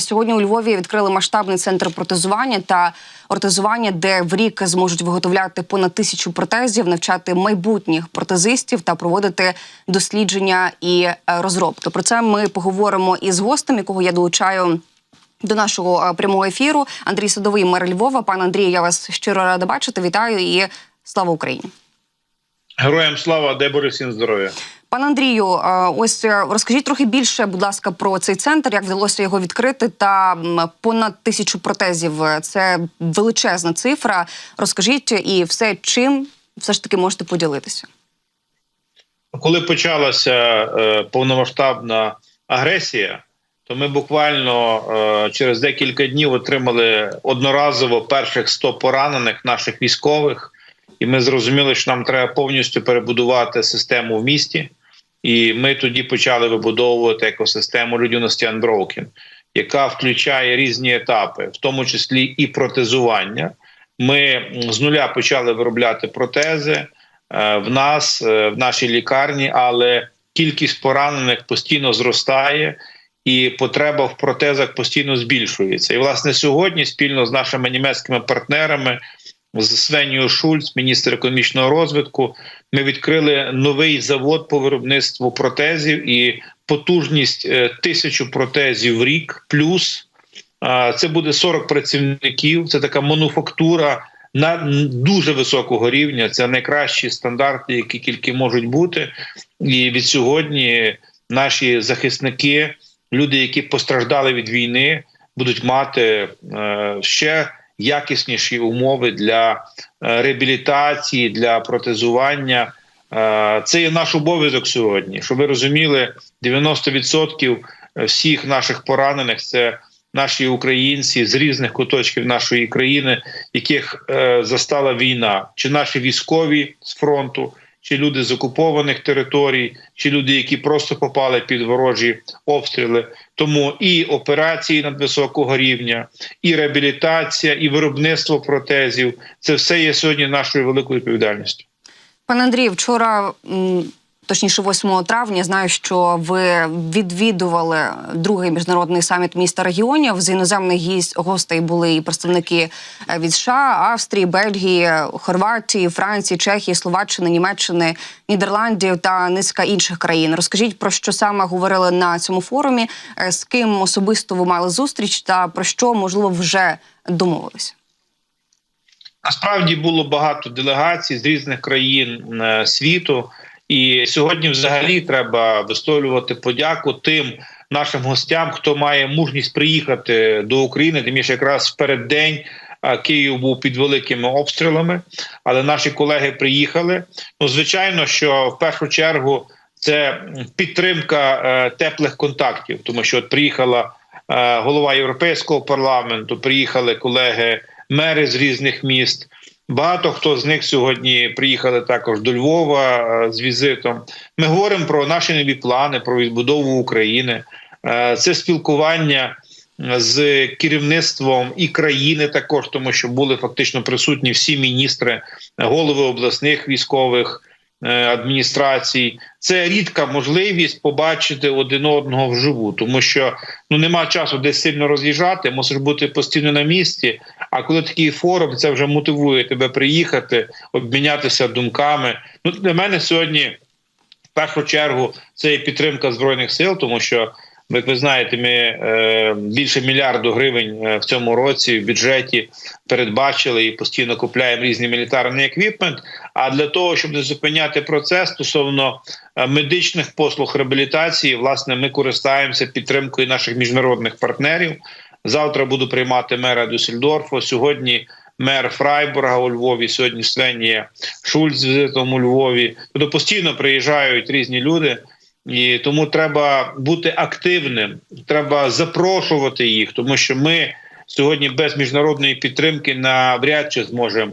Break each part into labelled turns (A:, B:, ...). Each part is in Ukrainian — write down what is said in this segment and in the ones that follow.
A: Сьогодні у Львові відкрили масштабний центр протезування та ортезування, де в рік зможуть виготовляти понад тисячу протезів, навчати майбутніх протезистів та проводити дослідження і е, розробки. Про це ми поговоримо із гостем, якого я долучаю. До нашого е, прямого ефіру Андрій Садовий, мер Львова. Пане Андрію, я вас щиро рада бачити. Вітаю і слава Україні.
B: Героям слава, Боже всім здоров'я.
A: Пане Андрію, е, ось е, розкажіть трохи більше, будь ласка, про цей центр, як вдалося його відкрити, та понад тисячу протезів. Це величезна цифра. Розкажіть і все, чим все ж таки можете поділитися.
B: Коли почалася е, повномасштабна агресія, то ми буквально через декілька днів отримали одноразово перших 100 поранених наших військових, і ми зрозуміли, що нам треба повністю перебудувати систему в місті. І ми тоді почали вибудовувати екосистему людяності Unbroken, яка включає різні етапи, в тому числі і протезування. Ми з нуля почали виробляти протези е, в нас, е, в нашій лікарні, але кількість поранених постійно зростає, і потреба в протезах постійно збільшується. І, власне, сьогодні спільно з нашими німецькими партнерами. З Свенією Шульц, міністр економічного розвитку, ми відкрили новий завод по виробництву протезів і потужність е, тисячу протезів в рік. Плюс це буде 40 працівників. Це така мануфактура на дуже високого рівня. Це найкращі стандарти, які тільки можуть бути. І від сьогодні наші захисники, люди, які постраждали від війни, будуть мати е, ще якісніші умови для е, реабілітації, для протезування. Е, Це є наш обов'язок сьогодні. Щоб ви розуміли, 90% всіх наших поранених це наші українці з різних куточків нашої країни, яких е, застала війна, чи наші військові з фронту, чи люди з окупованих територій, чи люди, які просто попали під ворожі обстріли. Тому і операції надвисокого рівня, і реабілітація, і виробництво протезів це все є сьогодні нашою великою відповідальністю.
A: Пане Андрію, вчора. Точніше, 8 травня знаю, що ви відвідували другий міжнародний саміт міста регіонів. З іноземних гостей були і представники е, від США, Австрії, Бельгії, Хорватії, Франції, Чехії, Словаччини, Німеччини, Нідерландів та низка інших країн. Розкажіть про що саме говорили на цьому форумі, е, з ким особисто ви мали зустріч, та про що можливо вже домовилися.
B: Насправді було багато делегацій з різних країн е, світу. І сьогодні, взагалі, треба висловлювати подяку тим нашим гостям, хто має мужність приїхати до України. Тим більше якраз в переддень Київ був під великими обстрілами, але наші колеги приїхали. Ну, звичайно, що в першу чергу це підтримка е, теплих контактів, тому що от приїхала е, голова європейського парламенту, приїхали колеги, мери з різних міст. Багато хто з них сьогодні приїхали також до Львова е, з візитом. Ми говоримо про наші нові плани, про відбудову України. Е, Це спілкування з керівництвом і країни, також тому, що були фактично присутні всі міністри, голови обласних військових е, адміністрацій. Це рідка можливість побачити один одного вживу, тому що ну нема часу десь сильно роз'їжджати, мусиш бути постійно на місці. А коли такий форум, це вже мотивує тебе приїхати, обмінятися думками. Ну для мене сьогодні, в першу чергу, це і підтримка збройних сил, тому що. Як ви знаєте, ми е, більше мільярду гривень е, в цьому році в бюджеті передбачили і постійно купляємо різні мілітарний еквіпмент. А для того, щоб не зупиняти процес стосовно е, медичних послуг реабілітації, власне, ми користаємося підтримкою наших міжнародних партнерів. Завтра буду приймати мера Дюссельдорфу. Сьогодні мер Фрайбурга у Львові. Сьогодні Свенія Шульц з візитом у Львові. Тобто постійно приїжджають різні люди. І тому треба бути активним, треба запрошувати їх, тому що ми сьогодні без міжнародної підтримки навряд чи зможемо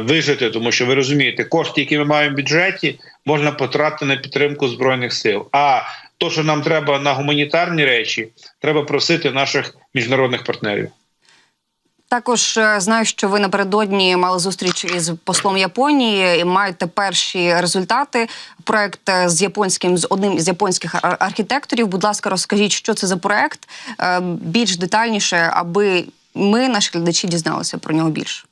B: вижити, тому що ви розумієте, кошти, які ми маємо в бюджеті, можна потратити на підтримку збройних сил. А то, що нам треба на гуманітарні речі, треба просити наших міжнародних партнерів.
A: Також е, знаю, що ви напередодні мали зустріч із послом Японії і маєте перші результати. Проект е, з японським з одним із японських архітекторів. Будь ласка, розкажіть, що це за проект е, більш детальніше, аби ми, наші глядачі, дізналися про нього більше.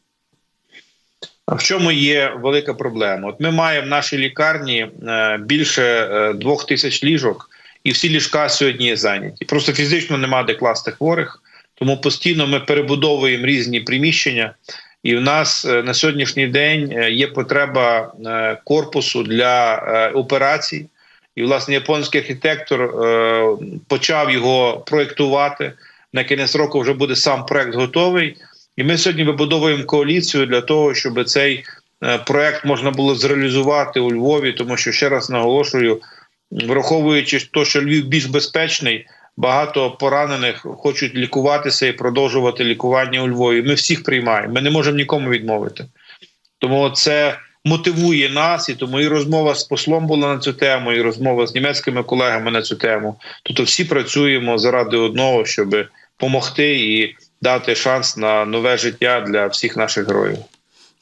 B: В чому є велика проблема? От ми маємо в нашій лікарні е, більше е, двох тисяч ліжок, і всі ліжка сьогодні зайняті. Просто фізично нема де класти хворих, тому постійно ми перебудовуємо різні приміщення. І в нас е, на сьогоднішній день є потреба корпусу для операцій. І, власне, японський архітектор почав його проєктувати. На кінець року вже буде сам проект готовий. І ми сьогодні вибудовуємо коаліцію для того, щоб цей е, проект можна було зреалізувати у Львові, тому що ще раз наголошую, враховуючи те, що Львів більш безпечний, багато поранених хочуть лікуватися і продовжувати лікування у Львові. Ми всіх приймаємо. Ми не можемо нікому відмовити. Тому це мотивує нас, і тому і розмова з послом була на цю тему, і розмова з німецькими колегами на цю тему. Тобто, всі працюємо заради одного, щоб допомогти і дати шанс на нове життя для всіх наших героїв.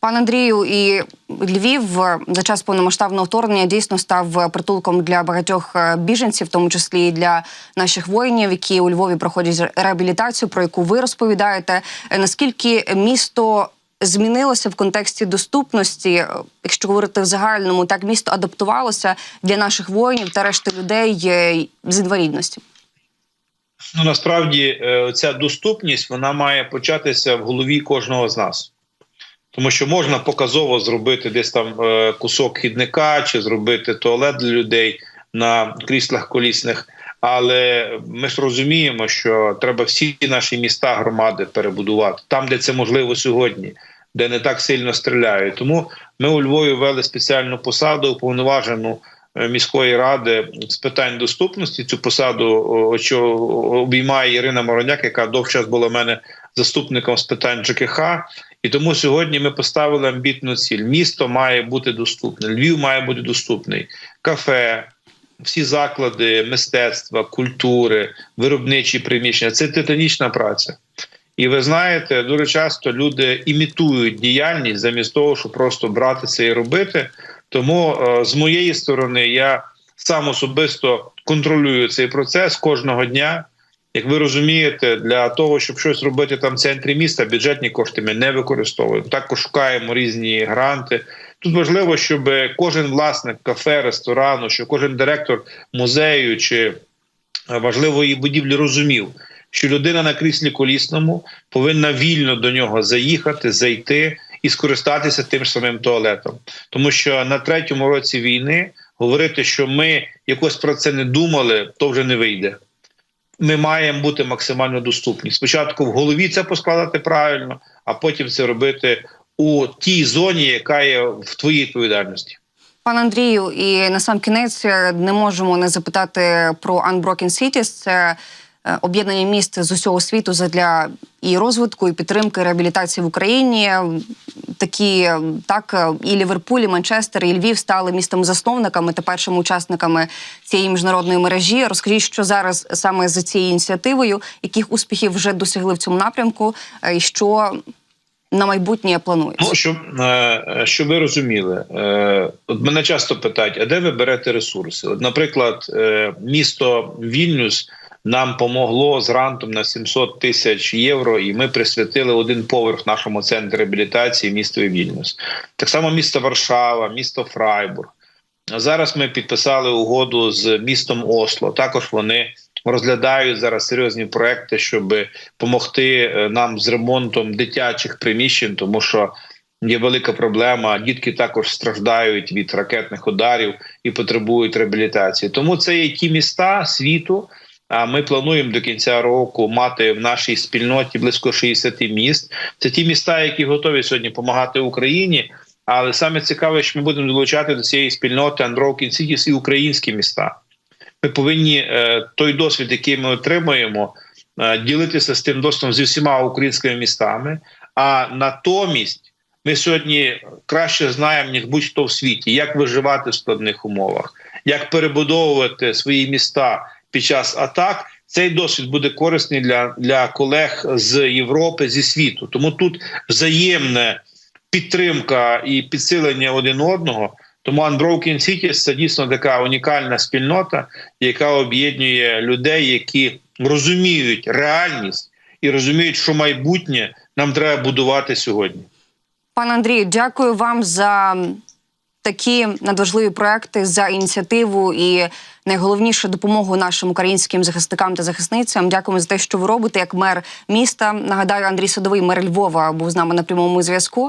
A: Пан Андрію, і Львів е, за час повномасштабного вторгнення дійсно став е, притулком для багатьох е, біженців, в тому числі і для наших воїнів, які у Львові проходять реабілітацію, про яку ви розповідаєте. Наскільки місто змінилося в контексті доступності, якщо говорити в загальному, так місто адаптувалося для наших воїнів та решти людей з інвалідністю?
B: Ну насправді е, ця доступність вона має початися в голові кожного з нас. Тому що можна показово зробити десь там е, кусок хідника чи зробити туалет для людей на кріслах колісних. Але ми ж розуміємо, що треба всі наші міста, громади перебудувати там, де це можливо сьогодні, де не так сильно стріляють. Тому ми у Львові ввели спеціальну посаду, уповноважену міської ради з питань доступності. Цю посаду що обіймає Ірина Мороняк, яка довгий час була в мене заступником з питань ЖКХ. І тому сьогодні ми поставили амбітну ціль. Місто має бути доступне, Львів має бути доступний, кафе, всі заклади мистецтва, культури, виробничі приміщення це титанічна праця. І ви знаєте, дуже часто люди імітують діяльність замість того, щоб просто братися і робити. Тому е, з моєї сторони я сам особисто контролюю цей процес кожного дня. Як ви розумієте, для того, щоб щось робити там в центрі міста, бюджетні кошти ми не використовуємо. Також шукаємо різні гранти. Тут важливо, щоб кожен власник кафе, ресторану, що кожен директор музею чи важливої будівлі розумів, що людина на кріслі колісному повинна вільно до нього заїхати, зайти і скористатися тим самим туалетом, тому що на третьому році війни говорити, що ми якось про це не думали, то вже не вийде. Ми маємо бути максимально доступні. Спочатку в голові це поскладати правильно, а потім це робити у тій зоні, яка є в твоїй відповідальності.
A: Пан Андрію, і на сам кінець е, не можемо не запитати про Unbroken Cities. Це об'єднання міст з усього світу задля і розвитку, і підтримки реабілітації в Україні. Такі е, так е, і Ліверпуль, і Манчестер, і Львів стали містами-засновниками та першими учасниками цієї міжнародної мережі. Розкажіть, що зараз саме за цією ініціативою, яких успіхів вже досягли в цьому напрямку, е, і що на майбутнє планується?
B: Ну щоб, е, щоб ви розуміли, е, от мене часто питають: а де ви берете ресурси? От, наприклад, е, місто Вільнюс нам помогло з грантом на 700 тисяч євро, і ми присвятили один поверх нашому центрі реабілітації містові Вільнюс. Так само місто Варшава, місто Фрайбург. Зараз ми підписали угоду з містом Осло. Також вони розглядають зараз серйозні проекти, щоб допомогти нам з ремонтом дитячих приміщень, тому що є велика проблема. Дітки також страждають від ракетних ударів і потребують реабілітації. Тому це є ті міста світу. А ми плануємо до кінця року мати в нашій спільноті близько 60 міст. Це ті міста, які готові сьогодні допомагати Україні. Але саме цікаве, що ми будемо долучати до цієї спільноти Cities і українські міста. Ми повинні е, той досвід, який ми отримуємо, е, ділитися з тим досвідом зі всіма українськими містами. А натомість ми сьогодні краще знаємо ніж будь-хто в світі, як виживати в складних умовах, як перебудовувати свої міста під час атак, цей досвід буде корисний для, для колег з Європи зі світу. Тому тут взаємна підтримка і підсилення один одного. Тому Unbroken Cities – це дійсно така унікальна спільнота, яка об'єднує людей, які розуміють реальність і розуміють, що майбутнє нам треба будувати сьогодні.
A: Пане Андрію, дякую вам за такі надважливі проекти, за ініціативу і найголовніше допомогу нашим українським захисникам та захисницям. Дякуємо за те, що ви робите як мер міста. Нагадаю, Андрій Садовий, мер Львова, був з нами на прямому зв'язку.